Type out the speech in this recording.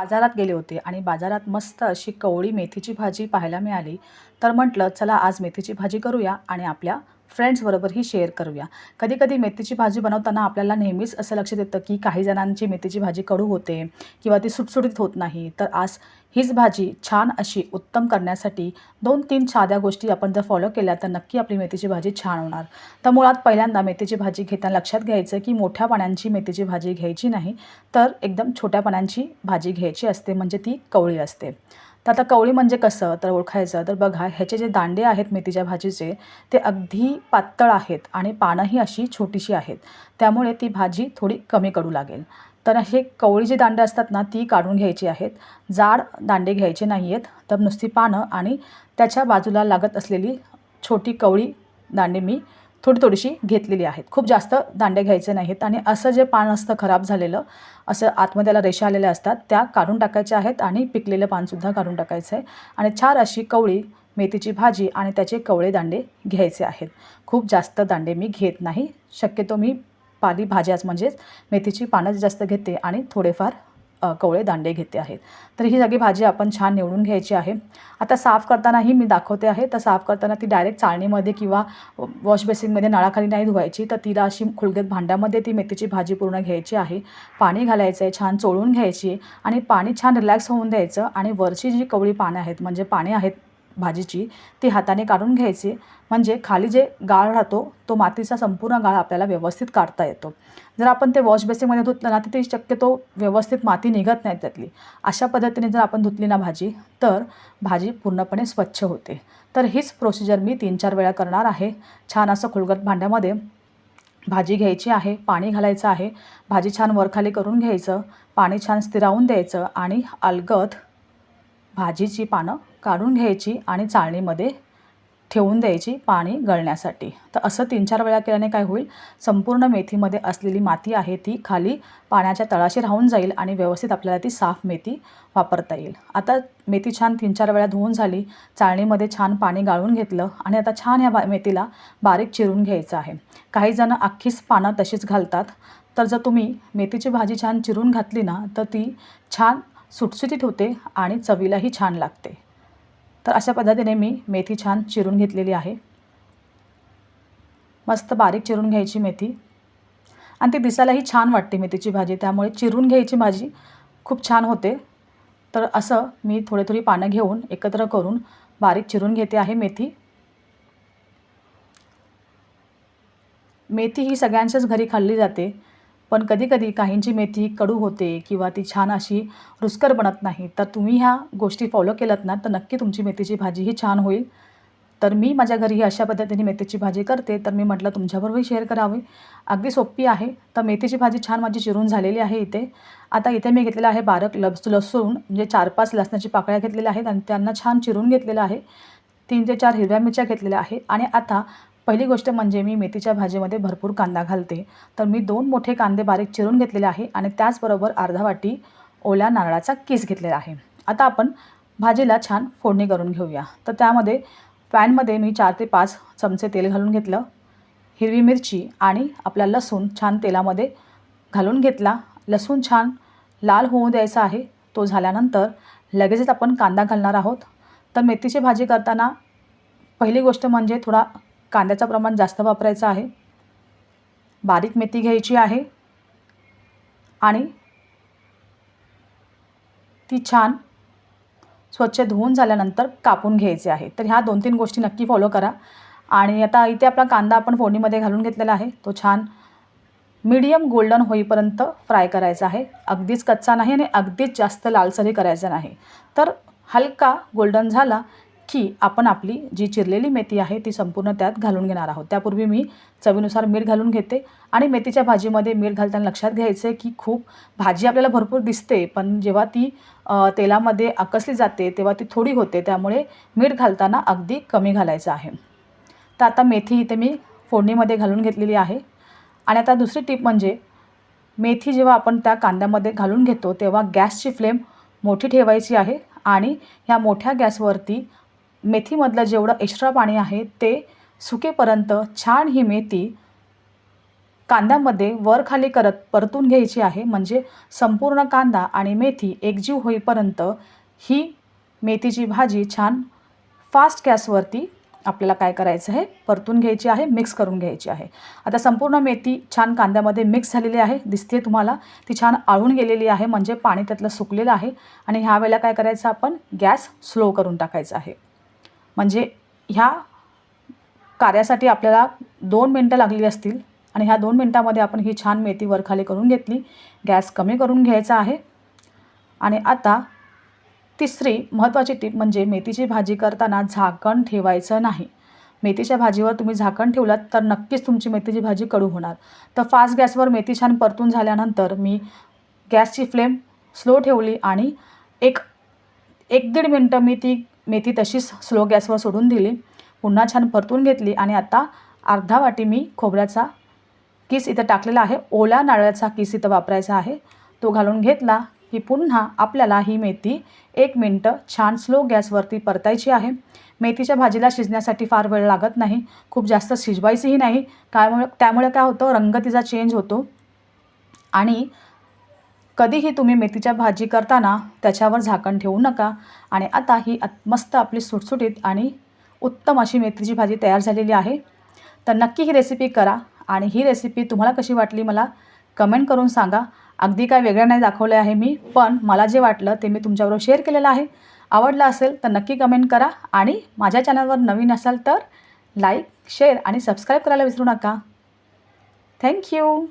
बाजारात गेले होते आणि बाजारात मस्त अशी कवळी मेथीची भाजी पाहायला मिळाली. तर म्हटलं चला आज मेथीची भाजी करूया आणि आपल्या फ्रेंड्सबरोबरही शेअर करूया. कधी कधी मेथीची भाजी बनवताना आपल्याला नेहमीच असं लक्षात येतं की काही जणांची मेथीची भाजी कडू होते किंवा ती सुटसुटीत होत नाही. तर आज हीच भाजी छान अशी उत्तम करण्यासाठी दोन तीन साध्या गोष्टी आपण जर फॉलो केल्या तर नक्की आपली मेथीची भाजी छान होणार. तर मुळात पहिल्यांदा मेथीची भाजी घेताना लक्षात घ्यायचं की मोठ्या पाण्यांची मेथीची भाजी घ्यायची नाही तर एकदम छोट्या पाण्यांची भाजी घ्यायची असते म्हणजे ती कवळी असते. तर आता कवळी म्हणजे कसं तर ओळखायचं? तर बघा ह्याचे जे दांडे आहेत मेथीच्या भाजीचे ते अगदी पातळ आहेत आणि पानंही अशी छोटीशी आहेत. त्यामुळे ती भाजी थोडी कमी कडू लागेल. तर हे कवळी जी दांडे असतात ना ती काढून घ्यायची आहेत. जाड दांडे घ्यायचे नाही आहेत तर नुसती पानं आणि त्याच्या बाजूला लागत असलेली छोटी कवळी दांडे मी थोडी थोडीशी घेतलेली आहेत. खूप जास्त दांडे घ्यायचे नाहीत आणि असं जे पान असतं खराब झालेलं असं आतमध्ये त्याला रेषा आलेल्या असतात त्या काढून टाकायच्या आहेत आणि पिकलेलं पानसुद्धा काढून टाकायचं आहे. आणि छान अशी कवळी मेथीची भाजी आणि त्याचे कवळे दांडे घ्यायचे आहेत. खूप जास्त दांडे मी घेत नाही. शक्यतो मी पाली भाज्याच म्हणजेच मेथीची पानं जास्त घेते आणि थोडेफार कवळे दांडे घेते आहेत. तर ही सगळी भाजी आपण छान निवडून घ्यायची आहे. आता साफ करतानाही मी दाखवते आहे. तर साफ करताना ती डायरेक्ट चाळणीमध्ये किंवा वॉश बेसिनमध्ये नळाखाली नाही धुवायची. तर तिला अशी खुलगत भांड्यामध्ये ती मेथीची भाजी पूर्ण घ्यायची आहे. पाणी घालायचं आहे छान चोळून घ्यायची आणि पाणी छान रिलॅक्स होऊन द्यायचं. आणि वरची जी कवळी पानं आहेत म्हणजे पाणी आहेत भाजीची ती हाताने काढून घ्यायची. म्हणजे खाली जे गाळ राहतो तो मातीचा संपूर्ण गाळ आपल्याला व्यवस्थित काढता येतो. जर आपण ते वॉश बेसिनमध्ये धुतलं ना तर ती शक्यतो व्यवस्थित माती निघत नाही त्यातली. अशा पद्धतीने जर आपण धुतली ना भाजी तर भाजी पूर्णपणे स्वच्छ होते. तर हीच प्रोसिजर मी तीन चार वेळा करणार आहे. छान असं खुलगट भांड्यामध्ये भाजी घ्यायची आहे पाणी घालायचं आहे. भाजी छान वरखाली करून घ्यायचं पाणी छान स्थिरावून द्यायचं आणि अलगद भाजीची पानं काढून घ्यायची आणि चाळणीमध्ये ठेवून द्यायची पाणी गळण्यासाठी. तर असं तीन चार वेळा केल्याने काय होईल? संपूर्ण मेथीमध्ये असलेली माती आहे ती खाली पाण्याच्या तळाशी राहून जाईल आणि व्यवस्थित आपल्याला ती साफ मेथी वापरता येईल. आता मेथी छान तीन चार वेळा धुवून झाली चाळणीमध्ये छान पाणी गाळून घेतलं आणि आता छान ह्या बा मेथीला बारीक चिरून घ्यायचं आहे. काही जणं अख्खीच पानं तशीच घालतात. तर जर तुम्ही मेथीची भाजी छान चिरून घातली ना तर ती छान सुटसुटीत होते आणि चवीलाही छान लागते. तर अशा पद्धतीने मी मेथी छान चिरून घेतलेली आहे. मस्त बारीक चिरून घ्यायची मेथी. आणि ती दिसायलाही छान वाटते मेथीची भाजी त्यामुळे चिरून घ्यायची भाजी खूप छान होते. तर असं मी थोडी थोडी पानं घेऊन एकत्र करून बारीक चिरून घेते आहे मेथी. मेथी ही सगळ्यांच्याच घरी खाल्ली जाते. पण कधीकधी काहींची मेथी कडू होते किंवा ती छान अशी रुचकर बनत नाही. तर तुम्ही ह्या गोष्टी फॉलो केल्यात ना तर नक्की तुमची मेथीची भाजी ही छान होईल. तर मी माझ्या घरी अशा पद्धतीने मेथीची भाजी करते. तर मी म्हटलं तुमच्याबरोबरही शेअर करावी. अगदी सोपी आहे. तर मेथीची भाजी छान माझी चिरून झालेली आहे इथे. आता इथे मी घेतलेलं आहे बारक लस लसूण म्हणजे चार पाच लसणाची पाकळ्या घेतलेल्या आहेत आणि त्यांना छान चिरून घेतलेलं आहे. तीन ते चार हिरव्या मिरच्या घेतलेल्या आहे आणि आता पहिली गोष्ट म्हणजे मी मेथीच्या भाजीमध्ये भरपूर कांदा घालते. तर मी दोन मोठे कांदे बारीक चिरून घेतलेले आहे आणि त्याचबरोबर अर्धा वाटी ओल्या नारळाचा किस घेतलेला आहे. आता आपण भाजीला छान फोडणी करून घेऊया. तर त्यामध्ये पॅनमध्ये मी चार ते पाच चमचे तेल घालून घेतलं हिरवी मिरची आणि आपला लसूण छान तेलामध्ये घालून घेतला. लसूण छान लाल होऊ द्यायचा आहे. तो झाल्यानंतर लगेचच आपण कांदा घालणार आहोत. तर मेथीची भाजी करताना पहिली गोष्ट म्हणजे थोडा कांद्याचं प्रमाण जास्त वापरायचं आहे. बारीक मेथी घ्यायची आहे. आणि ती छान स्वच्छ धुवून झाल्यानंतर कापून घ्यायचे आहे. तर ह्या दोन तीन गोष्टी नक्की फॉलो करा. आणि आता इथे आपला कांदा आपण फोडणीमध्ये घालून घेतलेला आहे. तो छान मीडियम गोल्डन होईपर्यंत फ्राय करायचा आहे. अगदीच कच्चा नाही आणि अगदीच जास्त लालसरही करायचा नाही. तर हलका गोल्डन झाला की आपण आपली जी चिरलेली मेथी आहे ती संपूर्ण त्यात घालून घेणार आहोत. त्यापूर्वी मी चवीनुसार मीठ घालून घेते आणि मेथीच्या भाजीमध्ये मीठ घालताना लक्षात घ्यायचं आहे की खूप भाजी आपल्याला भरपूर दिसते पण जेव्हा ती तेलामध्ये आकसली जाते तेव्हा ती थोडी होते त्यामुळे मीठ घालताना अगदी कमी घालायचं आहे. तर आता मेथी इथे मी फोडणीमध्ये घालून घेतलेली आहे. आणि आता दुसरी टीप म्हणजे मेथी जेव्हा आपण त्या कांद्यामध्ये घालून घेतो तेव्हा गॅसची फ्लेम मोठी ठेवायची आहे आणि ह्या मोठ्या गॅसवरती मेथीमधलं जेवढं एक्स्ट्रा पाणी आहे ते सुकेपर्यंत छान ही मेथी कांद्यामध्ये वर खाली करत परतून घ्यायची आहे. म्हणजे संपूर्ण कांदा आणि मेथी एकजीव होईपर्यंत ही मेथीची भाजी छान फास्ट गॅसवरती आपल्याला काय करायचं आहे? परतून घ्यायची आहे मिक्स करून घ्यायची आहे. आता संपूर्ण मेथी छान कांद्यामध्ये मिक्स झालेली आहे. दिसते तुम्हाला? ती छान आळून गेलेली आहे. म्हणजे पाणी त्यातलं सुकलेलं आहे. आणि ह्या वेळेला काय करायचं आपण? गॅस स्लो करून टाकायचा आहे. म्हणजे ह्या कार्यासाठी आपल्याला दोन मिनटं लागली असतील आणि ह्या दोन मिनटामध्ये आपण ही छान मेथी वरखाली करून घेतली. गॅस कमी करून घ्यायचा आहे. आणि आता तिसरी महत्त्वाची टीप म्हणजे मेथीची भाजी करताना झाकण ठेवायचं नाही. मेथीच्या भाजीवर तुम्ही झाकण ठेवलात तर नक्कीच तुमची मेथीची भाजी कडू होणार. तर फास्ट गॅसवर मेथी छान परतून झाल्यानंतर मी गॅसची फ्लेम स्लो ठेवली आणि एक एक दीड मिनटं मी ती मेथी तशीच स्लो गॅसवर सोडून दिली. पुन्हा छान परतून घेतली आणि आता अर्धा वाटी मी खोबऱ्याचा किस इथं टाकलेला आहे. ओल्या नारळाचा किस इथं वापरायचा आहे. तो घालून घेतला की पुन्हा आपल्याला ही मेथी एक मिनटं छान स्लो गॅसवरती परतायची आहे. मेथीच्या भाजीला शिजण्यासाठी फार वेळ लागत नाही. खूप जास्त शिजवायचीही नाही. त्यामुळे त्यामुळे काय होतं? रंग तिचा चेंज होतो. आणि कधीही तुम्ही मेथीच्या भाजी करताना त्याच्यावर झाकण ठेवू नका. आणि आता ही मस्त आपली सुटसुटीत आणि उत्तम अशी मेथीची भाजी तयार झालेली आहे. तर नक्की ही रेसिपी करा आणि ही रेसिपी तुम्हाला कशी वाटली मला कमेंट करून सांगा. अगदी काय वेगळं नाही दाखवलं आहे मी पण मला जे वाटलं ते मी तुमच्याबरोबर शेअर केलेलं आहे. आवडलं असेल तर नक्की कमेंट करा आणि माझ्या चॅनलवर नवीन असाल तर लाईक शेअर आणि सबस्क्राईब करायला विसरू नका. थँक्यू